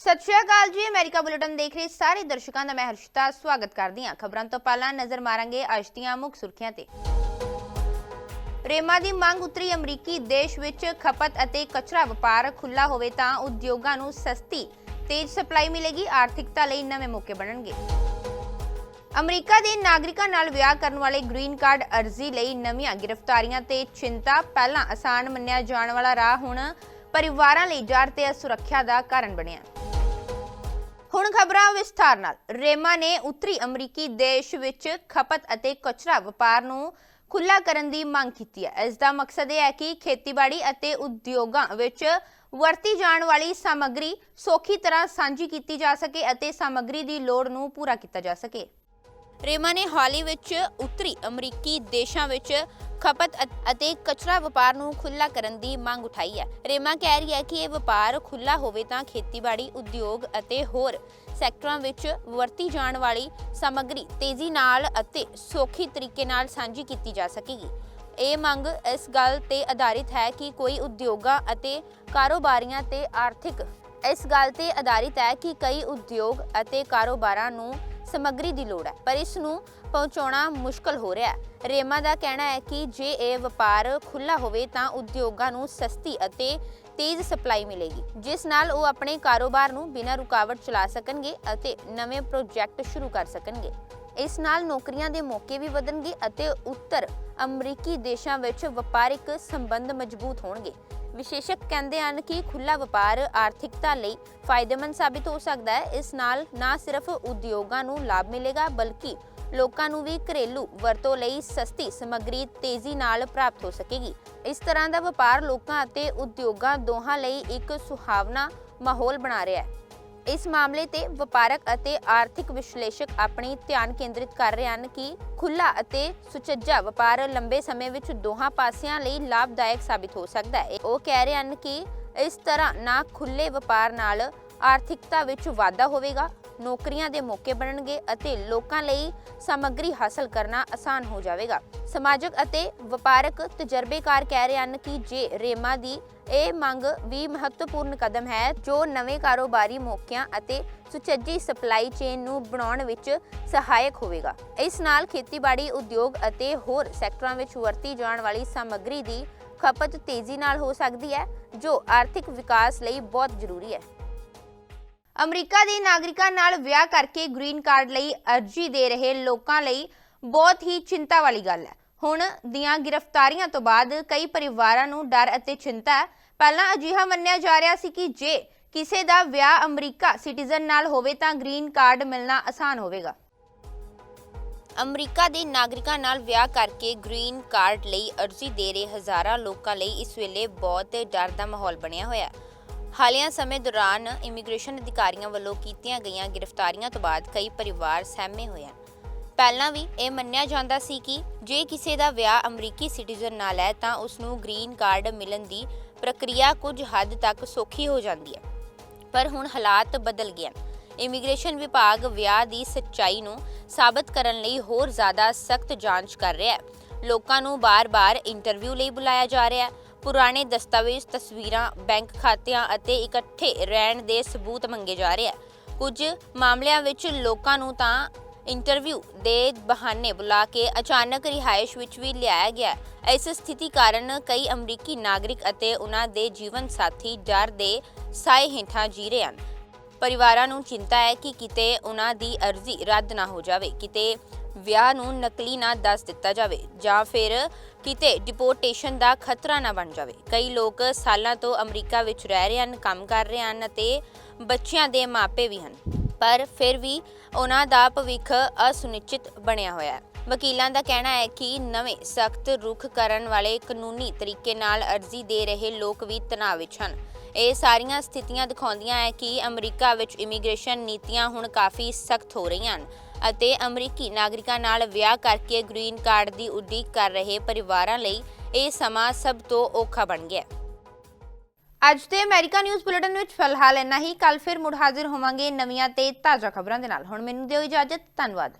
ਸਤਿ ਸ਼੍ਰੀ ਅਕਾਲ ਜੀ, America bulletin ਦੇਖ ਰਹੇ ਸਾਰੇ ਦਰਸ਼ਕਾਂ ਦਾ ਮੈਂ ਹਰਸ਼ਿਤਾ ਸਵਾਗਤ ਕਰਦੀ ਹਾਂ। ਖਬਰਾਂ ਤੋਂ ਪਹਿਲਾਂ ਨਜ਼ਰ ਮਾਰਾਂਗੇ ਅੱਜ ਦੀਆਂ ਮੁੱਖ ਸੁਰਖੀਆਂ ਤੇ। ਰੇਮਾ ਦੀ ਮੰਗ ਉੱਤਰੀ ਅਮਰੀਕੀ ਦੇਸ਼ ਵਿੱਚ ਖਪਤ ਅਤੇ ਕਚਰਾ ਵਪਾਰ ਖੁੱਲਾ ਹੋਵੇ ਤਾਂ ਉਦਯੋਗਾਂ ਨੂੰ ਸਸਤੀ ਤੇਜ਼ ਸਪਲਾਈ ਮਿਲੇਗੀ, ਆਰਥਿਕਤਾ ਲਈ ਨਵੇਂ ਮੌਕੇ ਬਣਨਗੇ। ਅਮਰੀਕਾ ਦੇ ਨਾਗਰਿਕਾਂ ਨਾਲ ਵਿਆਹ ਕਰਨ ਵਾਲੇ ਗ੍ਰੀਨ ਕਾਰਡ ਅਰਜ਼ੀ ਲਈ ਨਵੀਆਂ ਗ੍ਰਿਫਤਾਰੀਆਂ ਤੇ ਚਿੰਤਾ, ਪਹਿਲਾਂ ਆਸਾਨ ਮੰਨਿਆ ਜਾਣ ਵਾਲਾ ਰਾਹ ਹੁਣ ਪਰਿਵਾਰਾਂ ਲਈ ਜੜ ਤੇ ਸੁਰੱਖਿਆ ਦਾ ਕਾਰਨ ਬਣਿਆ। ਹੁਣ ਖਬਰਾਂ ਵਿਸਥਾਰ ਨਾਲ। ਰੇਮਾ ਨੇ ਉੱਤਰੀ ਅਮਰੀਕੀ ਦੇਸ਼ ਵਿੱਚ ਖਪਤ ਅਤੇ ਕਚਰਾ ਵਪਾਰ ਨੂੰ ਖੁੱਲਾ ਕਰਨ ਦੀ ਮੰਗ ਕੀਤੀ ਹੈ। ਇਸ ਦਾ ਮਕਸਦ ਇਹ ਹੈ ਕਿ ਖੇਤੀਬਾੜੀ ਅਤੇ ਉਦਯੋਗਾਂ ਵਿੱਚ ਵਰਤੀ ਜਾਣ ਵਾਲੀ ਸਾਮੱਗਰੀ ਸੌਖੀ ਤਰ੍ਹਾਂ ਸਾਂਝੀ ਕੀਤੀ ਜਾ ਸਕੇ ਅਤੇ ਸਾਮੱਗਰੀ ਦੀ ਲੋੜ ਨੂੰ ਪੂਰਾ ਕੀਤਾ ਜਾ ਸਕੇ। ਰੇਮਾ ਨੇ ਹਾਲ ਹੀ ਵਿੱਚ ਉੱਤਰੀ ਅਮਰੀਕੀ ਦੇਸ਼ਾਂ ਵਿੱਚ ਖਪਤ ਅਤੇ ਕਚਰਾ ਵਪਾਰ ਨੂੰ ਖੁੱਲਾ ਕਰਨ ਦੀ ਮੰਗ ਉਠਾਈ ਹੈ। ਰੇਮਾ ਕਹਿ ਰਹੀ ਹੈ ਕਿ ਇਹ ਵਪਾਰ ਖੁੱਲਾ ਹੋਵੇ ਤਾਂ ਖੇਤੀਬਾੜੀ, ਉਦਯੋਗ ਅਤੇ ਹੋਰ ਸੈਕਟਰਾਂ ਵਿੱਚ ਵਰਤੀ ਜਾਣ ਵਾਲੀ ਸਮੱਗਰੀ ਤੇਜ਼ੀ ਨਾਲ ਅਤੇ ਸੌਖੀ ਤਰੀਕੇ ਨਾਲ ਸਾਂਝੀ ਕੀਤੀ ਜਾ ਸਕੇਗੀ। ਇਹ ਮੰਗ ਇਸ ਗੱਲ ਤੇ ਆਧਾਰਿਤ ਹੈ ਕਿ ਕੋਈ ਉਦਯੋਗਾਂ ਅਤੇ ਕਾਰੋਬਾਰੀਆਂ ਤੇ ਆਰਥਿਕ ਇਸ ਗੱਲ ਤੇ ਆਧਾਰਿਤ ਹੈ ਕਿ ਕਈ ਉਦਯੋਗ ਅਤੇ ਕਾਰੋਬਾਰਾਂ ਨੂੰ ਸਮੱਗਰੀ ਦੀ ਲੋੜ ਹੈ, ਪਰ ਇਸ ਨੂੰ ਪਹੁੰਚਾਉਣਾ ਮੁਸ਼ਕਲ ਹੋ ਰਿਹਾ ਹੈ। ਰੇਮਾ ਦਾ ਕਹਿਣਾ ਹੈ ਕਿ ਜੇ ਇਹ ਵਪਾਰ ਖੁੱਲਾ ਹੋਵੇ ਤਾਂ ਉਦਯੋਗਾਂ ਨੂੰ ਸਸਤੀ ਅਤੇ ਤੇਜ਼ ਸਪਲਾਈ ਮਿਲੇਗੀ, ਜਿਸ ਨਾਲ ਉਹ ਆਪਣੇ ਕਾਰੋਬਾਰ ਨੂੰ ਬਿਨਾਂ ਰੁਕਾਵਟ ਚਲਾ ਸਕਣਗੇ ਅਤੇ ਨਵੇਂ ਪ੍ਰੋਜੈਕਟ ਸ਼ੁਰੂ ਕਰ ਸਕਣਗੇ। ਇਸ ਨਾਲ ਨੌਕਰੀਆਂ ਦੇ ਮੌਕੇ ਵੀ ਵਧਣਗੇ ਅਤੇ ਉੱਤਰ ਅਮਰੀਕੀ ਦੇਸ਼ਾਂ ਵਿੱਚ ਵਪਾਰਿਕ ਸੰਬੰਧ ਮਜ਼ਬੂਤ ਹੋਣਗੇ। ਵਿਸ਼ੇਸ਼ਕ ਕਹਿੰਦੇ ਹਨ ਕਿ ਖੁੱਲਾ ਵਪਾਰ ਆਰਥਿਕਤਾ ਲਈ ਫਾਇਦੇਮੰਦ ਸਾਬਿਤ ਹੋ ਸਕਦਾ ਹੈ। ਇਸ ਨਾਲ ਨਾ ਸਿਰਫ ਉਦਯੋਗਾਂ ਨੂੰ ਲਾਭ ਮਿਲੇਗਾ, ਬਲਕਿ ਲੋਕਾਂ ਨੂੰ ਵੀ ਘਰੇਲੂ ਵਰਤੋਂ ਲਈ ਸਸਤੀ ਸਮੱਗਰੀ ਤੇਜ਼ੀ ਨਾਲ ਪ੍ਰਾਪਤ ਹੋ ਸਕੇਗੀ। ਇਸ ਤਰ੍ਹਾਂ ਦਾ ਵਪਾਰ ਲੋਕਾਂ ਅਤੇ ਉਦਯੋਗਾਂ ਦੋਹਾਂ ਲਈ ਇੱਕ ਸੁਹਾਵਣਾ ਮਾਹੌਲ ਬਣਾ ਰਿਹਾ ਹੈ। ਇਸ ਮਾਮਲੇ ਤੇ ਵਪਾਰਕ ਅਤੇ ਆਰਥਿਕ ਵਿਸ਼ਲੇਸ਼ਕ ਆਪਣੀ ਧਿਆਨ ਕੇਂਦਰਿਤ ਕਰ ਰਹੇ ਹਨ ਕਿ ਖੁੱਲਾ ਅਤੇ ਸੁਚੱਜਾ ਵਪਾਰ ਲੰਬੇ ਸਮੇਂ ਵਿੱਚ ਦੋਹਾਂ ਪਾਸਿਆਂ ਲਈ ਲਾਭਦਾਇਕ ਸਾਬਿਤ ਹੋ ਸਕਦਾ ਹੈ। ਉਹ ਕਹਿ ਰਹੇ ਹਨ ਕਿ ਇਸ ਤਰ੍ਹਾਂ ਨਾ ਖੁੱਲੇ ਵਪਾਰ ਨਾਲ ਆਰਥਿਕਤਾ ਵਿੱਚ ਵਾਧਾ ਹੋਵੇਗਾ ਨੌਕਰੀਆਂ ਦੇ ਮੌਕੇ ਬਣਨਗੇ ਅਤੇ ਲੋਕਾਂ ਲਈ ਸਮੱਗਰੀ ਹਾਸਲ ਕਰਨਾ ਆਸਾਨ ਹੋ ਜਾਵੇਗਾ। ਸਮਾਜਿਕ ਅਤੇ ਵਪਾਰਕ ਤਜਰਬੇਕਾਰ ਕਹਿ ਰਹੇ ਹਨ ਕਿ ਜੇ ਰੇਮਾ ਦੀ ਇਹ ਮੰਗ ਵੀ ਮਹੱਤਵਪੂਰਨ ਕਦਮ ਹੈ, ਜੋ ਨਵੇਂ ਕਾਰੋਬਾਰੀ ਮੌਕਿਆਂ ਅਤੇ ਸੁਚੱਜੀ ਸਪਲਾਈ ਚੇਨ ਨੂੰ ਬਣਾਉਣ ਵਿੱਚ ਸਹਾਇਕ ਹੋਵੇਗਾ। ਇਸ ਨਾਲ ਖੇਤੀਬਾੜੀ ਉਦਯੋਗ ਅਤੇ ਹੋਰ ਸੈਕਟਰਾਂ ਵਿੱਚ ਵਰਤੀ ਜਾਣ ਵਾਲੀ ਸਮੱਗਰੀ ਦੀ ਖਪਤ ਤੇਜ਼ੀ ਨਾਲ ਹੋ ਸਕਦੀ ਹੈ, ਜੋ ਆਰਥਿਕ ਵਿਕਾਸ ਲਈ ਬਹੁਤ ਜ਼ਰੂਰੀ ਹੈ। ਅਮਰੀਕਾ ਦੇ ਨਾਗਰਿਕਾਂ ਨਾਲ ਵਿਆਹ ਕਰਕੇ ਗ੍ਰੀਨ ਕਾਰਡ ਲਈ ਅਰਜ਼ੀ ਦੇ ਰਹੇ ਲੋਕਾਂ ਲਈ ਬਹੁਤ ਹੀ ਚਿੰਤਾ ਵਾਲੀ ਗੱਲ ਹੈ। ਹੁਣ ਦੀਆਂ ਗ੍ਰਿਫਤਾਰੀਆਂ ਤੋਂ ਬਾਅਦ ਕਈ ਪਰਿਵਾਰਾਂ ਨੂੰ ਡਰ ਅਤੇ ਚਿੰਤਾ ਹੈ। ਪਹਿਲਾਂ ਅਜਿਹਾ ਮੰਨਿਆ ਜਾ ਰਿਹਾ ਸੀ ਕਿ ਜੇ ਕਿਸੇ ਦਾ ਵਿਆਹ ਅਮਰੀਕਾ ਸਿਟੀਜ਼ਨ ਨਾਲ ਹੋਵੇ ਤਾਂ ਗ੍ਰੀਨ ਕਾਰਡ ਮਿਲਣਾ ਆਸਾਨ ਹੋਵੇਗਾ। ਅਮਰੀਕਾ ਦੇ ਨਾਗਰਿਕਾਂ ਨਾਲ ਵਿਆਹ ਕਰਕੇ ਗ੍ਰੀਨ ਕਾਰਡ ਲਈ ਅਰਜ਼ੀ ਦੇ ਰਹੇ ਹਜ਼ਾਰਾਂ ਲੋਕਾਂ ਲਈ ਇਸ ਵੇਲੇ ਬਹੁਤ ਡਰ ਦਾ ਮਾਹੌਲ ਬਣਿਆ ਹੋਇਆ ਹੈ। ਹਾਲੀਆ ਸਮੇਂ ਦੌਰਾਨ ਇਮੀਗ੍ਰੇਸ਼ਨ ਅਧਿਕਾਰੀਆਂ ਵੱਲੋਂ ਕੀਤੀਆਂ ਗਈਆਂ ਗ੍ਰਿਫਤਾਰੀਆਂ ਤੋਂ ਬਾਅਦ ਕਈ ਪਰਿਵਾਰ ਸਹਿਮੇ ਹੋਏ ਹਨ। ਪਹਿਲਾਂ ਵੀ ਇਹ ਮੰਨਿਆ ਜਾਂਦਾ ਸੀ ਕਿ ਜੇ ਕਿਸੇ ਦਾ ਵਿਆਹ ਅਮਰੀਕੀ ਸਿਟੀਜ਼ਨ ਨਾਲ ਹੈ, ਤਾਂ ਉਸ ਨੂੰ ਗ੍ਰੀਨ ਕਾਰਡ ਮਿਲਣ ਦੀ ਪ੍ਰਕਿਰਿਆ ਕੁਝ ਹੱਦ ਤੱਕ ਸੌਖੀ ਹੋ ਜਾਂਦੀ ਹੈ। ਪਰ ਹੁਣ ਹਾਲਾਤ ਬਦਲ ਗਏ ਹਨ। ਇਮੀਗ੍ਰੇਸ਼ਨ ਵਿਭਾਗ ਵਿਆਹ ਦੀ ਸੱਚਾਈ ਨੂੰ ਸਾਬਤ ਕਰਨ ਲਈ ਹੋਰ ਜ਼ਿਆਦਾ ਸਖਤ ਜਾਂਚ ਕਰ ਰਿਹਾ ਹੈ। ਲੋਕਾਂ ਨੂੰ ਬਾਰ-ਬਾਰ ਇੰਟਰਵਿਊ ਲਈ ਬੁਲਾਇਆ ਜਾ ਰਿਹਾ ਹੈ। ਪੁਰਾਣੇ ਦਸਤਾਵੇਜ਼, ਤਸਵੀਰਾਂ, ਬੈਂਕ ਖਾਤਿਆਂ ਅਤੇ ਇਕੱਠੇ ਰਹਿਣ ਦੇ ਸਬੂਤ ਮੰਗੇ ਜਾ ਰਹੇ ਹੈ ਕੁਝ ਮਾਮਲਿਆਂ ਵਿੱਚ ਲੋਕਾਂ ਨੂੰ ਤਾਂ ਇੰਟਰਵਿਊ ਦੇ ਬਹਾਨੇ ਬੁਲਾ ਕੇ ਅਚਾਨਕ ਰਿਹਾਇਸ਼ ਵਿੱਚ ਵੀ ਲਿਆਇਆ ਗਿਆ। ਇਸ ਸਥਿਤੀ ਕਾਰਨ ਕਈ ਅਮਰੀਕੀ ਨਾਗਰਿਕ ਅਤੇ ਉਹਨਾਂ ਦੇ ਜੀਵਨ ਸਾਥੀ ਡਰ ਦੇ ਸਾਏ ਹੇਠਾਂ ਜੀ ਰਹੇ ਹਨ। ਪਰਿਵਾਰਾਂ ਨੂੰ ਚਿੰਤਾ ਹੈ ਕਿ ਕਿਤੇ ਉਹਨਾਂ ਦੀ ਅਰਜ਼ੀ ਰੱਦ ਨਾ ਹੋ ਜਾਵੇ, ਕਿਤੇ ਵਿਆਹ ਨੂੰ ਨਕਲੀ ਨਾ ਦੱਸ ਦਿੱਤਾ ਜਾਵੇ ਜਾਂ ਫਿਰ ਕਿਤੇ ਡਿਪੋਰਟੇਸ਼ਨ ਦਾ ਖਤਰਾ ਨਾ ਬਣ ਜਾਵੇ। ਕਈ ਲੋਕ ਸਾਲਾਂ ਤੋਂ ਅਮਰੀਕਾ ਵਿੱਚ ਰਹਿ ਰਹੇ ਹਨ, ਕੰਮ ਕਰ ਰਹੇ ਹਨ ਅਤੇ ਬੱਚਿਆਂ ਦੇ ਮਾਪੇ ਵੀ ਹਨ। ਪਰ ਫਿਰ ਵੀ ਉਹਨਾਂ ਦਾ ਭਵਿੱਖ ਅਸੁਨਿਸ਼ਚਿਤ ਬਣਿਆ ਹੋਇਆ ਹੈ। ਵਕੀਲਾਂ ਦਾ ਕਹਿਣਾ ਹੈ ਕਿ ਨਵੇਂ ਸਖਤ ਰੁਖ ਕਰਨ ਵਾਲੇ ਕਾਨੂੰਨੀ ਤਰੀਕੇ ਨਾਲ ਅਰਜ਼ੀ ਦੇ ਰਹੇ ਲੋਕ ਵੀ ਤਣਾਅ ਵਿੱਚ ਹਨ। ਇਹ ਸਾਰੀਆਂ ਸਥਿਤੀਆਂ ਦਿਖਾਉਂਦੀਆਂ ਹੈ ਕਿ ਅਮਰੀਕਾ ਵਿੱਚ ਇਮੀਗ੍ਰੇਸ਼ਨ ਨੀਤੀਆਂ ਹੁਣ ਕਾਫੀ ਸਖਤ ਹੋ ਰਹੀਆਂ ਹਨ। ਅਤੇ ਅਮਰੀਕੀ ਨਾਗਰਿਕਾਂ ਨਾਲ ਵਿਆਹ ਕਰਕੇ ਗ੍ਰੀਨ ਕਾਰਡ ਦੀ ਉਡੀਕ ਕਰ ਰਹੇ ਪਰਿਵਾਰਾਂ ਲਈ ਇਹ ਸਮਾਂ ਸਭ ਤੋਂ ਔਖਾ ਬਣ ਗਿਆ। ਅੱਜ ਦੇ ਅਮਰੀਕਾ ਨਿਊਜ਼ ਬੁਲੇਟਿਨ ਵਿੱਚ ਫਿਲਹਾਲ ਇੰਨਾ ਹੀ। ਕੱਲ ਫਿਰ ਮੁੜ ਹਾਜ਼ਰ ਹੋਵਾਂਗੇ ਨਵੀਆਂ ਤੇ ਤਾਜ਼ਾ ਖਬਰਾਂ ਦੇ ਨਾਲ। ਹੁਣ ਮੈਨੂੰ ਦਿਓ ਇਜਾਜ਼ਤ। ਧੰਨਵਾਦ।